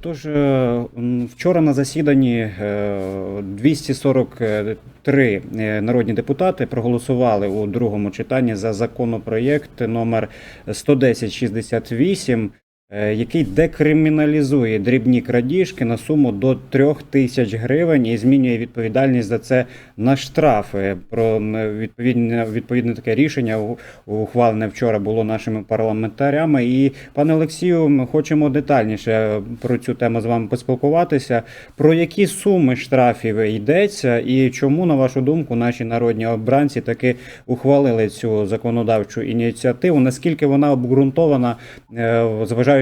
Тож е, вчора на засіданні е, 243 е, народні депутати проголосували у другому читанні за законопроєкт номер 11068, е, який декриміналізує дрібні крадіжки на суму до 3 тисяч гривень і змінює відповідальність за це на штрафи. Про відповідне відповідне таке рішення ухвалене вчора було нашими парламентарями. І пане Олексію, ми хочемо детальніше про цю тему з вами поспілкуватися. Про які суми штрафів йдеться, і чому, на вашу думку, наші народні обранці таки ухвалили цю законодавчу ініціативу? Наскільки вона обґрунтована, е,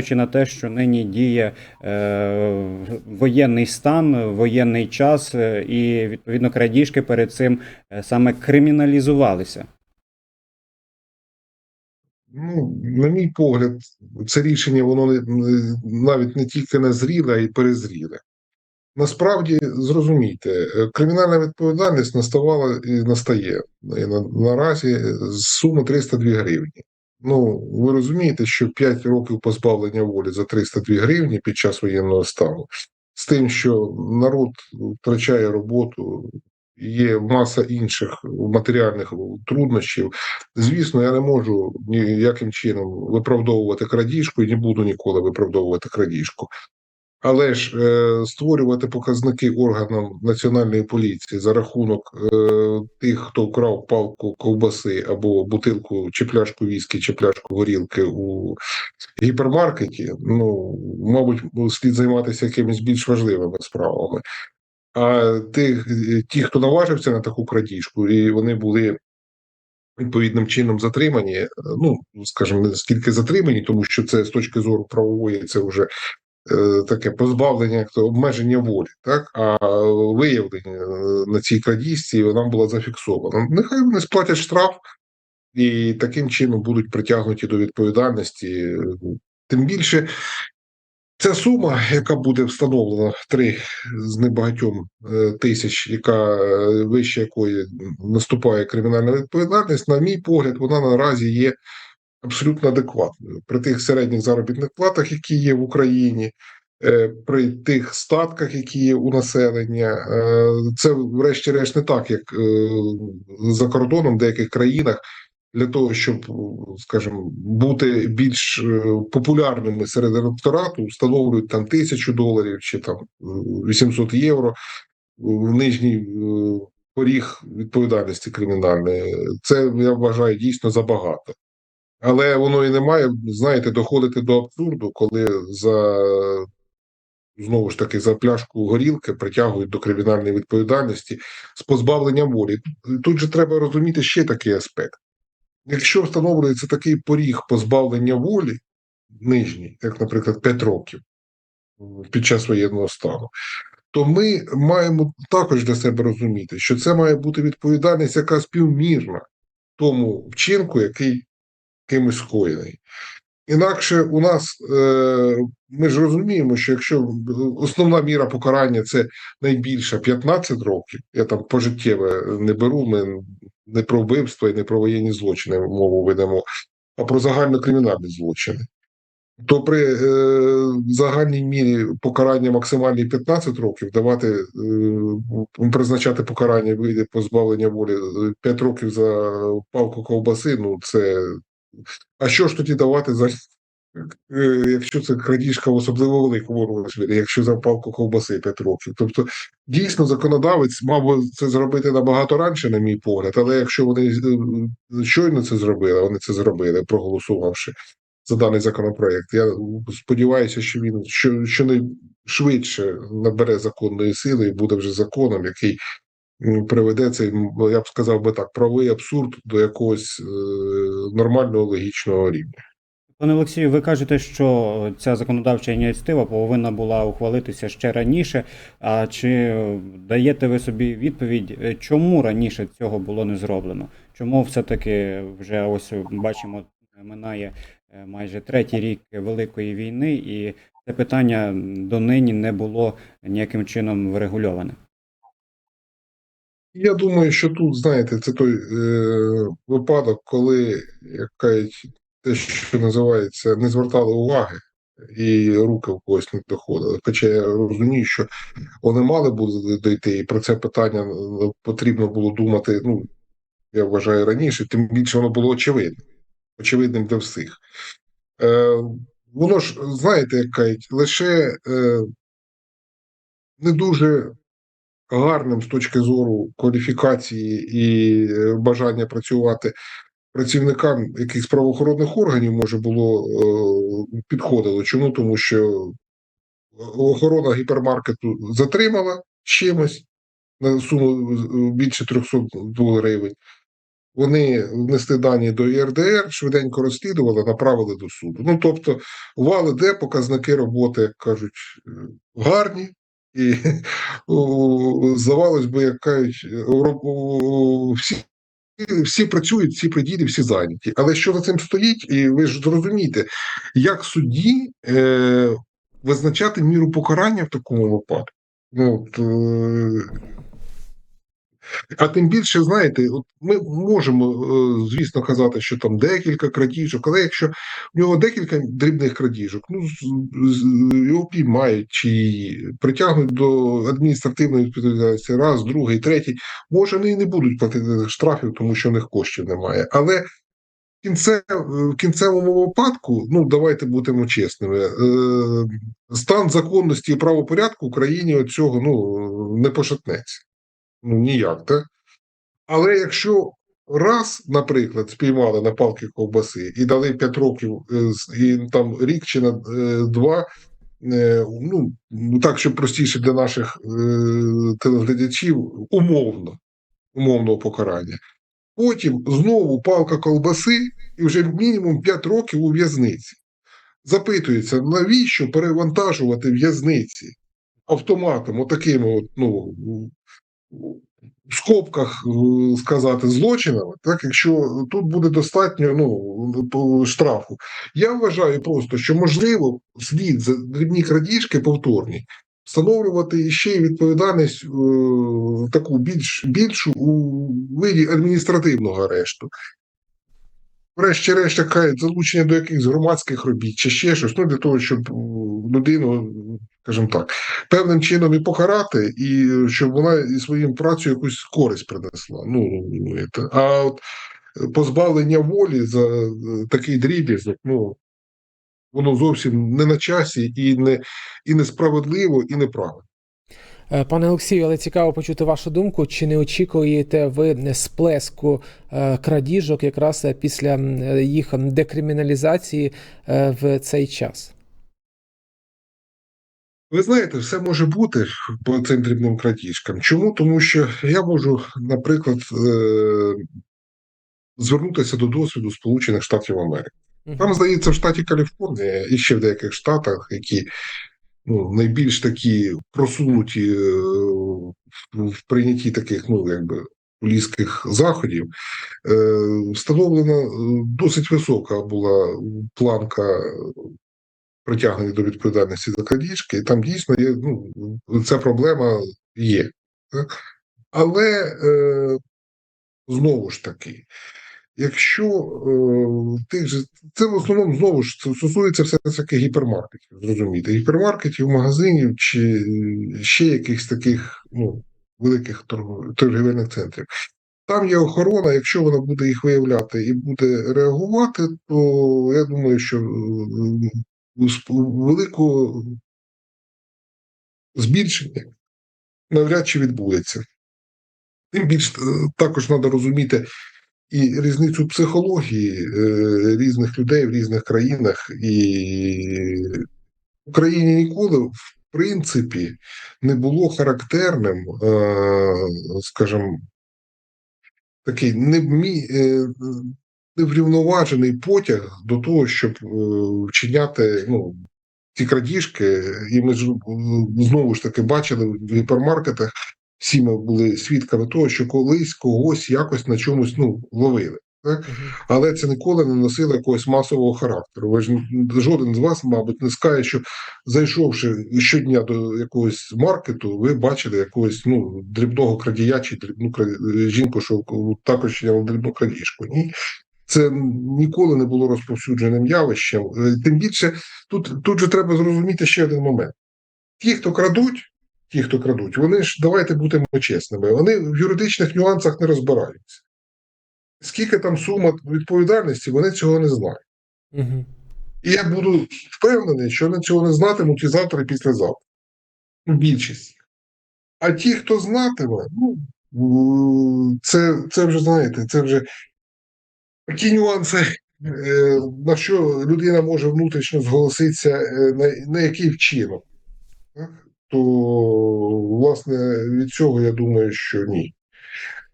зважаючи на те, що нині діє е, воєнний стан, воєнний час, е, і відповідно крадіжки перед цим е, саме криміналізувалися? Ну, на мій погляд, це рішення воно не, навіть не тільки назріле, а й перезріле. Насправді, зрозумійте, е, кримінальна відповідальність наставала і настає наразі з суми 302 гривні. Ну, ви розумієте, що 5 років позбавлення волі за 302 гривні під час воєнного стану, з тим, що народ втрачає роботу, є маса інших матеріальних труднощів. Звісно, я не можу ніяким чином виправдовувати крадіжку і не буду ніколи виправдовувати крадіжку. Але ж е, створювати показники органам національної поліції за рахунок е, тих, хто вкрав палку ковбаси або бутилку чи пляшку віскі, чи пляшку горілки у гіпермаркеті, ну мабуть, слід займатися якимись більш важливими справами. А тих, ті, хто наважився на таку крадіжку, і вони були відповідним чином затримані. Ну скажімо, не скільки затримані, тому що це з точки зору правової, це вже таке позбавлення, як то обмеження волі, так а виявлення е, на цій крадіжці вона була зафіксована. Нехай вони сплатять штраф і таким чином будуть притягнуті до відповідальності. Тим більше. Ця сума, яка буде встановлена три з небагатьом е, тисяч, яка е, вище якої наступає кримінальна відповідальність, на мій погляд, вона наразі є абсолютно адекватною при тих середніх заробітних платах, які є в Україні, е, при тих статках, які є у населення. Е, Це, врешті-решт, не так, як е, за кордоном в деяких країнах. Для того щоб, скажімо, бути більш популярними серед електорату, встановлюють там тисячу доларів чи там е, 800 євро в нижній поріг відповідальності кримінальної. Це я вважаю дійсно забагато. Але воно і не має, знаєте, доходити до абсурду, коли за знову ж таки за пляшку горілки притягують до кримінальної відповідальності з позбавленням волі. Тут же треба розуміти ще такий аспект. Якщо встановлюється такий поріг позбавлення волі, нижній, як, наприклад, 5 років під час воєнного стану, то ми маємо також для себе розуміти, що це має бути відповідальність, яка співмірна тому вчинку, який кимось скоєний. Інакше у нас е, ми ж розуміємо, що якщо основна міра покарання це найбільше 15 років, я там пожиттєве не беру, ми не про вбивство і не про воєнні злочини мову ведемо, а про загальнокримінальні злочини. То при е, загальній мірі покарання максимальні 15 років давати е, призначати покарання вийде позбавлення волі 5 років за палку ковбаси. Ну це а що ж тоді давати за е, якщо це крадіжка в особливо великому розмірі, якщо за палку ковбаси 5 років? Тобто дійсно законодавець мав би це зробити набагато раніше, на мій погляд, але якщо вони е, щойно це зробили, вони це зробили, проголосувавши за даний законопроект. Я сподіваюся, що він що, що не набере законної сили і буде вже законом, який приведе цей, я б сказав би так, правовий абсурд до якогось е, нормального логічного рівня. Пане Олексію, ви кажете, що ця законодавча ініціатива повинна була ухвалитися ще раніше. А чи даєте ви собі відповідь, е, чому раніше цього було не зроблено? Чому все-таки вже ось бачимо, минає е, майже третій рік Великої війни, і це питання донині не було ніяким чином врегульоване? Я думаю, що тут, знаєте, це той е, випадок, коли як те, що називається, не звертали уваги. і руки в когось не доходили. Хоча я розумію, що вони мали б дойти, і про це питання е, потрібно було думати. Ну я вважаю раніше, тим більше воно було очевидним, очевидним для всіх. Е, воно ж, знаєте, як кажуть, лише е, не дуже гарним з точки зору кваліфікації і е, бажання працювати працівникам якихось правоохоронних органів може було е, підходило. Чому? Тому що охорона гіпермаркету затримала чимось на суму е, більше 300 гривень. Вони внесли дані до ЄРДР, швиденько розслідували, направили до суду. Ну тобто, вали де показники роботи, як кажуть, е, гарні, і здавалось би, як кажуть, всі, всі працюють, всі приділі, всі зайняті. Але що за цим стоїть, і ви ж зрозумієте, як судді е, визначати міру покарання в такому випадку. Ну, от, е, а тим більше, знаєте, от ми можемо, е, звісно, казати, що там декілька крадіжок, але якщо в нього декілька дрібних крадіжок, ну його піймають чи притягнуть до адміністративної відповідальності, раз, другий, третій, може, вони і не будуть платити штрафів, тому що в них коштів немає. Але в в кінцевому випадку, ну давайте будемо чесними, е, стан законності і правопорядку в Україні цього ну, не пошатнеться. Ну, ніяк, так? Але якщо раз, наприклад, спіймали на палки ковбаси і дали 5 років, е, і там рік чи на е, два, е, ну, так, щоб простіше для наших телеглядачів, умовно, умовного покарання. Потім знову палка ковбаси і вже мінімум 5 років у в'язниці. Запитується, навіщо перевантажувати в'язниці автоматом, отакими, от, ну, в скобках е, сказати злочинами, так якщо тут буде достатньо ну, штрафу. Я вважаю просто, що можливо слід за дрібні крадіжки повторні встановлювати ще й відповідальність е, таку більш більшу у виді адміністративного арешту. Врешті-решт, яка залучення до якихось громадських робіт чи ще щось, ну для того, щоб е, людину, скажімо так, певним чином і покарати, і щоб вона і своїм працею якусь користь принесла. Ну, а от позбавлення волі за е, такий дріб'язок, ну воно зовсім не на часі і не і несправедливо, і неправильно. Е, Пане Олексію, але цікаво почути вашу думку. Чи не очікуєте ви сплеску е, крадіжок якраз е, після е, їх декриміналізації е, в цей час? Ви знаєте, все може бути по цим дрібним крадіжкам. Чому? Тому що я можу, наприклад, е- звернутися до досвіду Сполучених Штатів Америки. Там, здається, в штаті Каліфорнія і ще в деяких штатах, які ну, найбільш такі просунуті е, в прийнятті таких, ну, якби. Поліських заходів е, встановлена досить висока була планка притягнення до відповідальності за крадіжки, і там дійсно є, ну, ця проблема є. Але е, знову ж таки, якщо е, тих же, це в основному знову ж стосується все таки гіпермаркетів, зрозумієте, гіпермаркетів, магазинів чи ще якихось таких ну, великих торгівельних центрів. Там є охорона, якщо вона буде їх виявляти і буде реагувати, то я думаю, що великого збільшення навряд чи відбудеться. Тим більш е, також треба розуміти і різницю психології е, різних людей в різних країнах, і в Україні ніколи, в принципі, не було характерним, е, скажімо, такий невмі, е, неврівноважений потяг до того, щоб е, вчиняти ну, ці крадіжки, і ми ж е, знову ж таки бачили в гіпермаркетах. Всі ми були свідками того, що колись когось якось на чомусь ну, ловили. Так? Але це ніколи не носило якогось масового характеру. Ви ж жоден з вас, мабуть, не скаже, що зайшовши щодня до якогось маркету, ви бачили якогось ну, дрібного крадія чи дрібну кра- жінку, що також дрібну крадіжку. Ні. Це ніколи не було розповсюдженим явищем. Е, Тим більше, тут, тут же треба зрозуміти ще один момент: ті, хто крадуть, ті, хто крадуть, вони ж давайте будемо чесними, вони в юридичних нюансах не розбираються. Скільки там сума відповідальності, вони цього не знають. Угу. І я буду впевнений, що вони цього не знатимуть і завтра, і післязавтра. Більшість. А ті, хто знатиме, ну, це, це вже знаєте, це вже такі нюанси, е, на що людина може внутрішньо зголоситися, е, на, який вчинок. То, власне, від цього я думаю, що ні.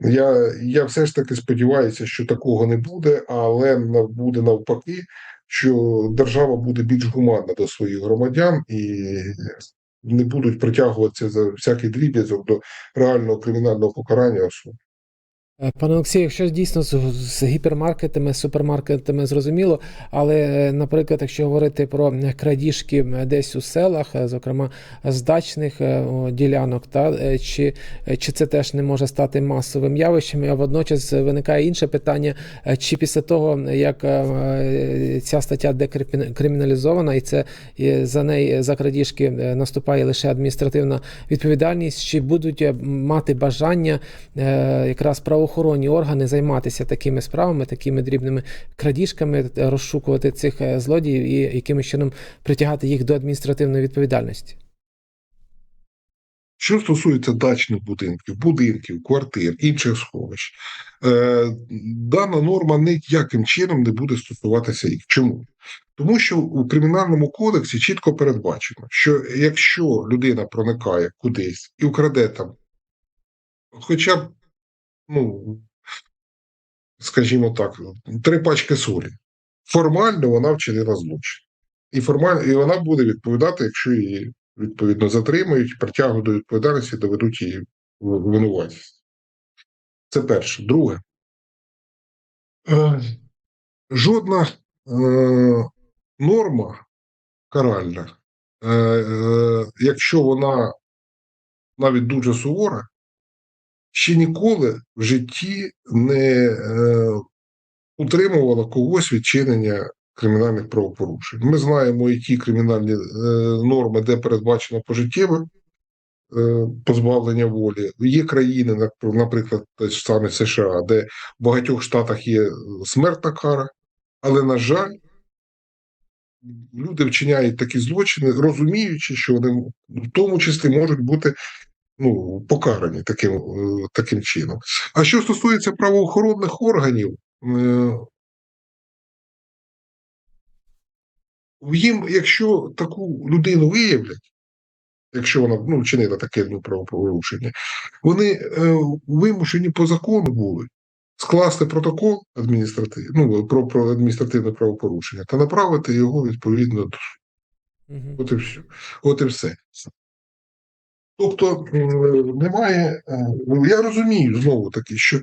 Я, я все ж таки сподіваюся, що такого не буде, але буде навпаки, що держава буде більш гуманна до своїх громадян і не будуть притягуватися за всякий дріб'язок до реального кримінального покарання осіб. Е, Пане Олексію, якщо дійсно з, гіпермаркетами, супермаркетами зрозуміло, але, е, наприклад, якщо говорити про е, крадіжки десь у селах, е, зокрема з дачних е, ділянок, та е, чи, е, чи це теж не може стати масовим явищем? А водночас виникає інше питання: е, чи після того, як е, е, ця стаття декриміналізована, і це е, за неї за крадіжки е, наступає лише адміністративна відповідальність, чи будуть е, мати бажання е, якраз правоохоронні органи займатися такими справами, такими дрібними крадіжками, е, розшукувати цих е, злодіїв і якимось чином притягати їх до адміністративної відповідальності. Що стосується дачних будинків, будинків, квартир, інших сховищ, е, дана норма ніяким чином не буде стосуватися їх. Чому? Тому що у кримінальному кодексі чітко передбачено, що якщо людина проникає кудись і вкраде там, хоча б, ну, скажімо так, три пачки солі, формально вона вчинила злочин. І формально, і вона буде відповідати, якщо її відповідно затримують, притягують до відповідальності, доведуть її винуватість. Це перше. Друге. Е, Жодна е, норма каральна, е, е, якщо вона навіть дуже сувора, ще ніколи в житті не е, утримувала когось від чинення кримінальних правопорушень. Ми знаємо, які кримінальні е, норми, де передбачено пожиттєве е, позбавлення волі. Є країни, наприклад, те саме США, де в багатьох штатах є смертна кара, але, на жаль, люди вчиняють такі злочини, розуміючи, що вони в тому числі можуть бути ну, покарані таким, е, таким чином. А що стосується правоохоронних органів, е, їм, якщо таку людину виявлять, якщо вона ну, вчинила таке ну, правопорушення, вони е, вимушені по закону були скласти протокол адміністративний, ну, про, про адміністративне правопорушення та направити його відповідно до Угу. От і все. От і все. Тобто немає. е, ну, Я розумію знову таки, що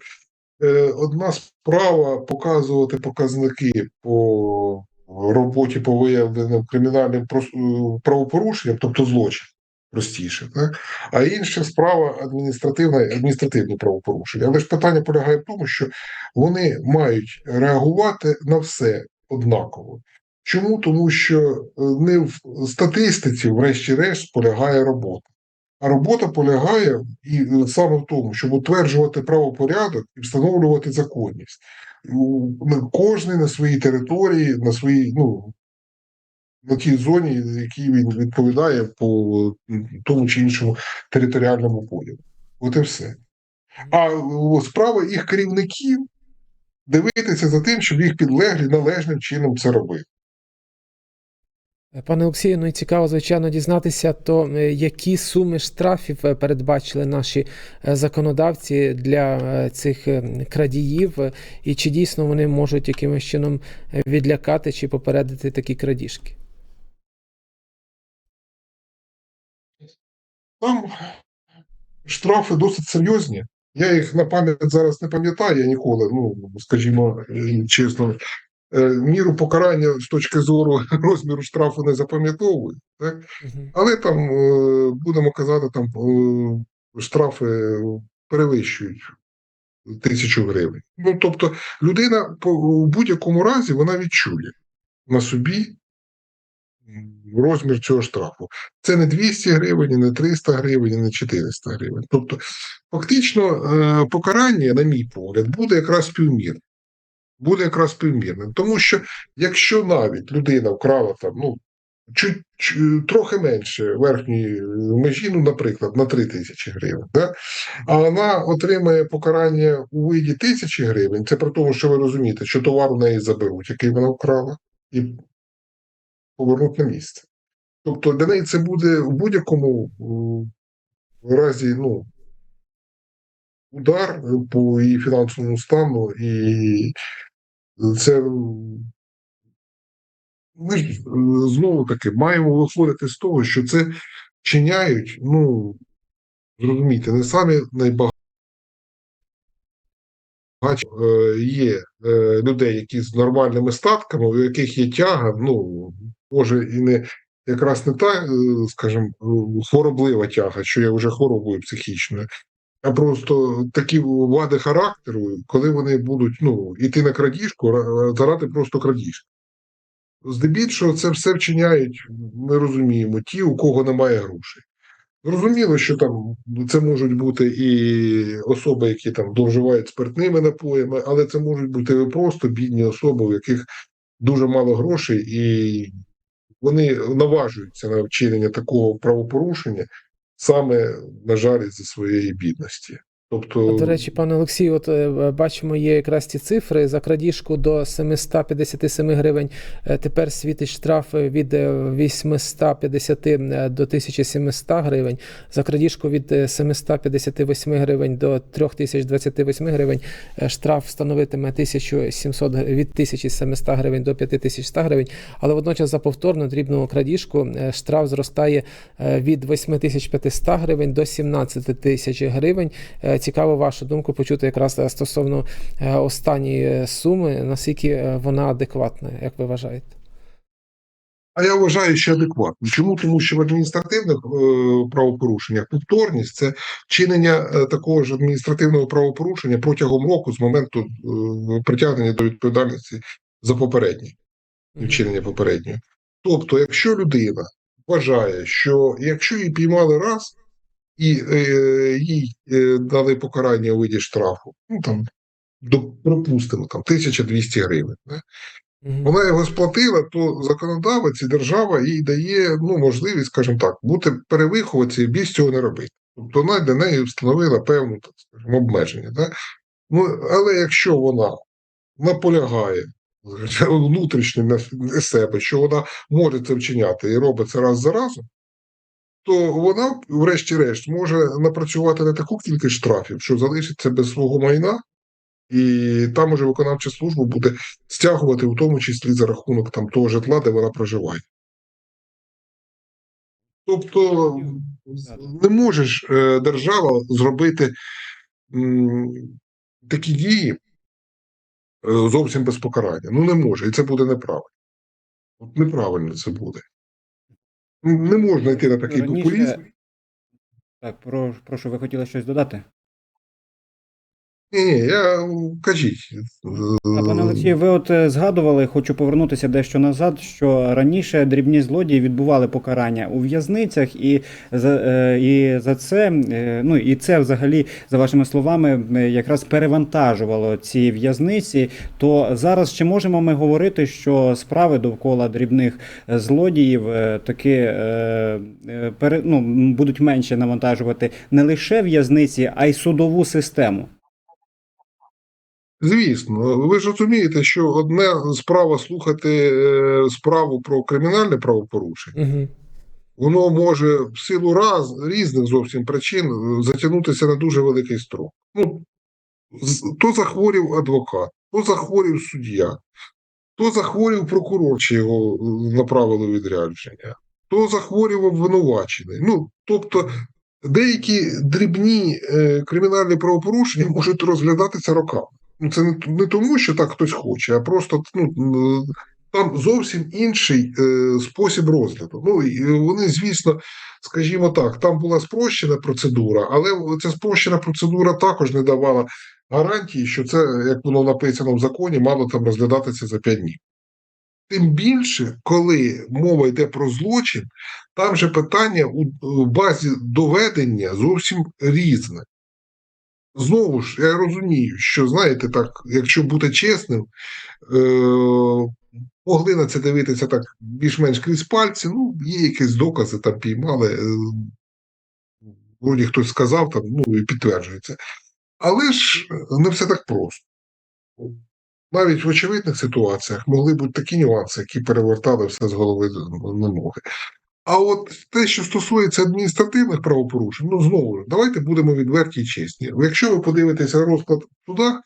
е, одна справа показувати показники по роботі по виявленим кримінальним е, правопорушенням, тобто злочин, простіше, так? а інша справа адміністративна, адміністративні правопорушення. Але ж питання полягає в тому, що вони мають реагувати на все однаково. Чому? Тому що не в статистиці, врешті-решт, полягає робота. Робота полягає і саме в тому, щоб утверджувати правопорядок і встановлювати законність. Ну, Кожний на своїй території, на своїй, ну, на тій зоні, якій він відповідає по тому чи іншому територіальному поділу. От і все. А справа їх керівників дивитися за тим, щоб їх підлеглі належним чином це робити. Пане Олексію, ну і цікаво, звичайно, дізнатися, то е, які суми штрафів е, передбачили наші е, законодавці для е, цих е, крадіїв, е, і чи дійсно вони можуть якимось чином е, відлякати чи попередити такі крадіжки? Там штрафи досить серйозні. Я їх на пам'ять зараз не пам'ятаю, я ніколи, ну, скажімо, е, чесно, е, міру покарання з точки зору розміру штрафу не запам'ятовую. Так? Але там, е, будемо казати, там е, штрафи перевищують тисячу гривень. Ну тобто, людина у будь-якому разі вона відчує на собі розмір цього штрафу. Це не 200 гривень, не 300 гривень, не 400 гривень. Тобто, фактично, е, покарання, на мій погляд, буде якраз співмірне. Буде якраз співмірним. Тому що якщо навіть людина вкрала там, ну, чуть, чу- трохи менше верхньої е, межі, ну, наприклад, на 3 тисячі гривень, да? а вона отримає покарання у виді тисячі гривень, це при тому, що ви розумієте, що товар у неї заберуть, який вона вкрала, і повернуть на місце. Тобто для неї це буде в будь-якому м, разі ну, удар по її фінансовому стану, і це ми ж знову таки маємо виходити з того, що це чиняють, ну зрозумійте, не самі найбагатші. Е, Є е, людей, які з нормальними статками, у яких є тяга, ну може і не якраз не та, е, скажімо, хвороблива тяга, що є вже хворобою психічною, а просто такі вади характеру, коли вони будуть ну, йти на крадіжку ра- заради просто крадіжки. Здебільшого це все вчиняють, ми розуміємо, ті, у кого немає грошей. Зрозуміло, що там це можуть бути і особи, які там довживають спиртними напоями, але це можуть бути просто бідні особи, у яких дуже мало грошей, і вони наважуються на вчинення такого правопорушення саме, на жаль, із-за своєї бідності. Тобто, До речі, пане Олексію, от е, бачимо, є якраз ці цифри за крадіжку до 757 гривень. Е, Тепер світить штраф від е, 850 до 1700 гривень. За крадіжку від е, 758 гривень до 3028 гривень штраф становитиме 1700, гр- від 1700 гривень до 5100 гривень. Але водночас за повторну дрібну крадіжку штраф зростає від 8500 гривень до 17 тисяч гривень. Цікаво вашу думку почути якраз е, стосовно е, останньої е, суми, наскільки вона адекватна, як ви вважаєте? А я вважаю, що адекватно. Чому? Тому що в адміністративних е, правопорушеннях повторність це чинення е, такого ж адміністративного правопорушення протягом року з моменту е, притягнення до відповідальності за попереднє вчинення попередньої. Тобто, якщо людина вважає, що якщо її піймали раз і е, їй е, дали покарання у виді штрафу, ну там до пропустимо там 1200 гривень. Да? Вона його сплатила, то законодавець і держава їй дає ну, можливість, скажімо так, бути перевиховуватися і більш цього не робити. Тобто вона для неї встановила певну так скажімо, обмеження. Да? Ну, але якщо вона наполягає внутрішньо на себе, що вона може це вчиняти і робить це раз за разом, то вона, врешті-решт, може напрацювати не таку кількість штрафів, що залишиться без свого майна, і там уже виконавча служба буде стягувати, у тому числі за рахунок там того житла, де вона проживає. Тобто не можеш е, держава зробити такі дії е, зовсім без покарання. Ну не може, і це буде неправильно. От неправильно це буде. Не можна йти на такий Раніше- популізм. Так, про, прошу, ви хотіли щось додати? Ні, я кажіть. А пане Олексію, ви от е, згадували, хочу повернутися дещо назад, що раніше дрібні злодії відбували покарання у в'язницях, і за, е, і за це, е, ну і це взагалі, за вашими словами, якраз перевантажувало ці в'язниці. То зараз чи можемо ми говорити, що справи довкола дрібних злодіїв таки ну, будуть менше навантажувати не лише в'язниці, а й судову систему? Звісно, ви ж розумієте, що одне справа слухати е, справу про кримінальне правопорушення, Мгм. воно може в силу раз різних зовсім причин затягнутися на дуже великий строк. Ну, то захворів адвокат, то захворів суддя, то захворів прокурор, чи його е, направили відрядження, то захворів обвинувачений. Ну, тобто, деякі дрібні е, кримінальні правопорушення можуть розглядатися роками. Ну, це не, тому, що так хтось хоче, а просто ну, там зовсім інший е, спосіб розгляду. Ну, і вони, звісно, скажімо так, там була спрощена процедура, але ця спрощена процедура також не давала гарантії, що це, як воно написано в законі, мало там розглядатися за 5 днів. Тим більше, коли мова йде про злочин, там же питання у базі доведення зовсім різне. Знову ж, я розумію, що знаєте, так, якщо бути чесним, е, могли на це дивитися так більш-менш крізь пальці. Ну, є якісь докази, там піймали. Е, вроді хтось сказав, там, ну і підтверджується. Але ж не все так просто. Навіть в очевидних ситуаціях могли бути такі нюанси, які перевертали все з голови на ноги. А от те, що стосується адміністративних правопорушень, ну знову ж, давайте будемо відверті і чесні. Якщо ви подивитеся розклад в судах,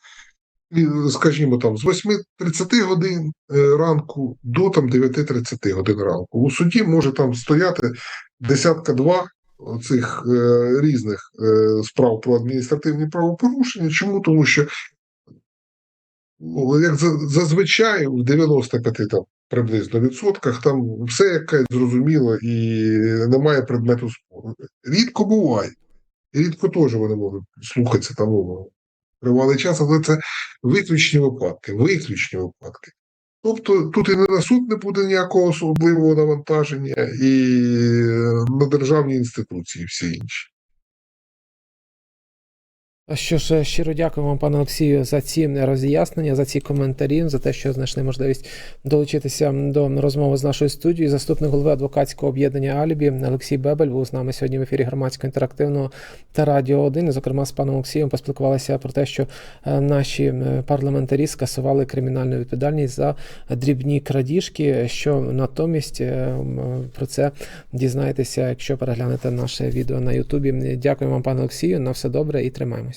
скажімо, там з 8.30 годин е, ранку до там 9.30 годин ранку, у суді може там стояти десятка два цих е, різних е, справ про адміністративні правопорушення. Чому? Тому що ну, як зазвичай в 95 там приблизно відсотках там все якесь зрозуміло і немає предмету спору. Рідко буває. Рідко теж вони можуть слухатися там ну, тривалий час, але це виключні випадки, виключні випадки. Тобто тут і не на суд не буде ніякого особливого навантаження, і на державні інституції всі інші. Що ж, щиро дякую вам, пане Олексію, за ці роз'яснення, за ці коментарі, за те, що знайшли можливість долучитися до розмови з нашою студією. Заступник голови адвокатського об'єднання Алібі Олексій Бебель був з нами сьогодні в ефірі громадського інтерактивного та радіо 1. І, зокрема, з паном Олексієм поспілкувалися про те, що е, наші е, парламентарі скасували кримінальну відповідальність за дрібні крадіжки. Що натомість е, про це дізнаєтеся, якщо переглянете наше відео на Ютубі. Дякую вам, пане Олексію. На все добре і тримаємось.